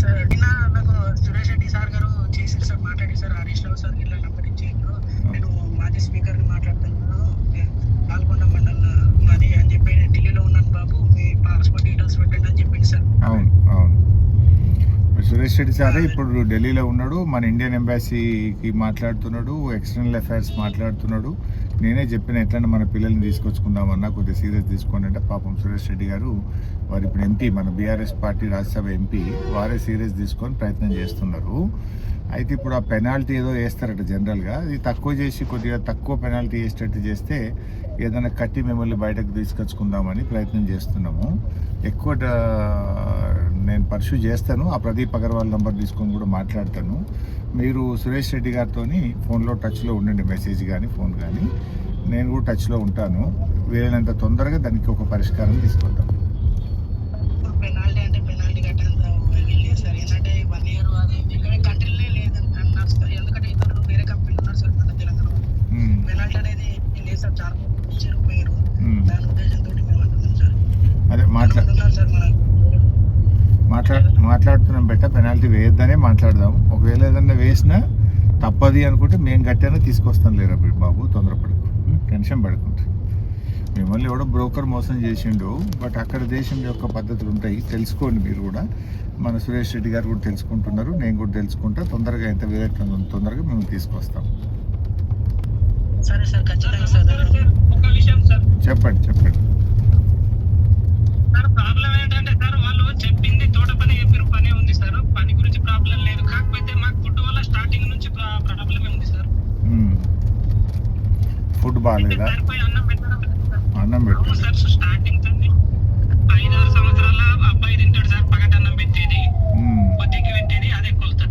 Sir నిన్న నాకు Suresh Reddy sir గారు చేసి సార్ మాట్లాడి సార్ హరీష్ రావు సార్ ఇలా నంబర్ ఇచ్చేయండు నేను మాజీ స్పీకర్ని మాట్లాడుతున్నాను. నేను పాల్గొండ మండల్ మాది అని చెప్పి ఢిల్లీలో ఉన్నాను బాబు మీ పాస్పోర్ట్ డీటెయిల్స్ పెట్టండి అని చెప్పింది సార్. అవును అవును. సురేష్ రెడ్డి సారే ఇప్పుడు ఢిల్లీలో ఉన్నాడు మన ఇండియన్ ఎంబాసీకి మాట్లాడుతున్నాడు ఎక్స్టర్నల్ అఫైర్స్ మాట్లాడుతున్నాడు. నేనే చెప్పిన ఎట్లన్నా మన పిల్లల్ని తీసుకొచ్చుకుందామన్నా కొద్దిగా సీరియస్ తీసుకోండి అంటే పాపం సురేష్ రెడ్డి గారు వారు ఇప్పుడు ఎంపీ మన బీఆర్ఎస్ పార్టీ రాజ్యసభ ఎంపీ వారే సీరియస్ తీసుకొని ప్రయత్నం చేస్తున్నారు. అయితే ఇప్పుడు ఆ పెనాల్టీ ఏదో వేస్తారట జనరల్గా. అది తక్కువ చేసి కొద్దిగా తక్కువ పెనాల్టీ వేసేటట్టు చేస్తే ఏదైనా కట్టి మిమ్మల్ని బయటకు తీసుకొచ్చుకుందామని ప్రయత్నం చేస్తున్నాము. ఎక్కువ నేను పర్సూ చేస్తాను. ఆ ప్రదీప్ అగర్వాల్ నంబర్ తీసుకొని కూడా మాట్లాడతాను. మీరు సురేష్ రెడ్డి గారితో ఫోన్లో టచ్లో ఉండండి మెసేజ్ కానీ ఫోన్ కానీ. నేను కూడా టచ్లో ఉంటాను. వీలైనంత తొందరగా దానికి ఒక పరిష్కారం తీసుకుంటాం. పెనాల్టీ అనేది లేదు సార్. చాలా. దాని ఉద్దేశంతో మేము అంటున్నాం సార్ అదే మాట్లా మాట్లాడుతున్నాం బెట్ట పెనాల్టీ వేయొద్దనే మాట్లాడదాం. ఒకవేళ ఏదన్నా వేసినా తప్పది అనుకుంటే మేము గట్టానే తీసుకొస్తాం లేరా బాబు తొందరపడకు? టెన్షన్ పడకుండా. మిమ్మల్ని ఎవడో బ్రోకర్ మోసం చేసిండు బట్ అక్కడ దేశం యొక్క పద్ధతులు ఉంటాయి. తెలుసుకోండి మీరు కూడా. మన సురేష్ రెడ్డి గారు కూడా తెలుసుకుంటున్నారు. నేను కూడా తెలుసుకుంటా. తొందరగా ఎంత వీలైతే తొందరగా మేము తీసుకొస్తాం. సరే సార్ ఖచ్చితంగా సార్ ఒక విషయం సార్. చెప్పండి చెప్పండి. బాగాలేదా? అన్నం పెట్టడం లేదు సార్. అన్నం పెట్టు అవును సార్ స్టార్టింగ్ నుంచి ఐదారు సంవత్సరాల అబ్బాయి తింటాడు సార్ పగటి అన్నం పెట్టేది ఉం. పొద్దుకి పెట్టేది అదే కొలత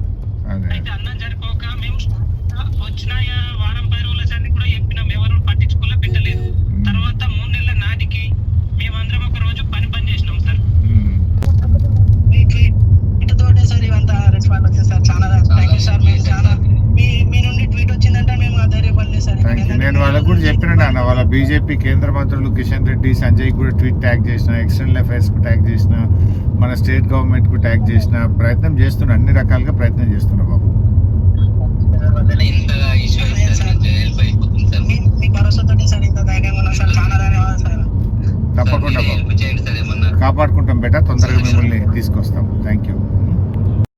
అదే అయితే అన్నం సరిపోక మేము వచ్చిన వారం పది రోజుల సార్ని కూడా చెప్పినాం ఎవరు పట్టించుకోలే పెట్టలేదు తర్వాత మూడు నెలల నాటికి మేమందరం ఒక రోజు పని పని చేసినాం సార్ ఉం. మీ ట్వీట్ తోటే సార్ ఇవంతా రెస్పాండ్ వచ్చింది సార్ చాలా థ్యాంక్ యూ సార్ మేము చాలా మీ మీ నుండి ట్వీట్ వచ్చిందంటే మేము ధైర్యపడలేదు సార్ థ్యాంక్ యూ నేను వాళ్ళకు నాన్న వాళ్ళ బీజేపీ కేంద్ర మంత్రులు కిషన్ రెడ్డి సంజయ్ కూడా ట్వీట్ ట్యాగ్ చేసిన ఎక్స్టర్నల్ అఫైర్స్కు ట్యాగ్ చేసిన మన స్టేట్ గవర్నమెంట్కు ట్యాగ్ చేసిన ప్రయత్నం చేస్తున్నా అన్ని రకాలుగా ప్రయత్నం చేస్తున్నా బాబు. తప్పకుండా బాబు. కాపాడుకుంటాం బెట తొందరగా మిమ్మల్ని తీసుకొస్తాం. Thank you